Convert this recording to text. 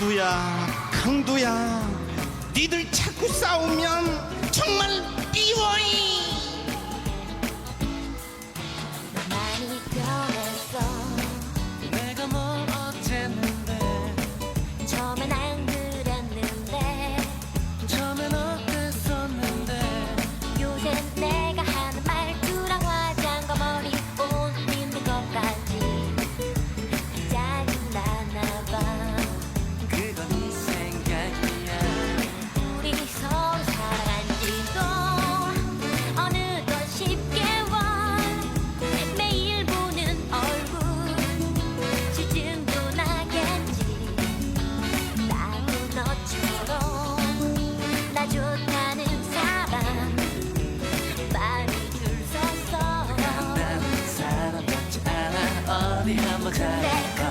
강두야 강두야. 니들 자꾸 싸우면 정말 미워이 the hammer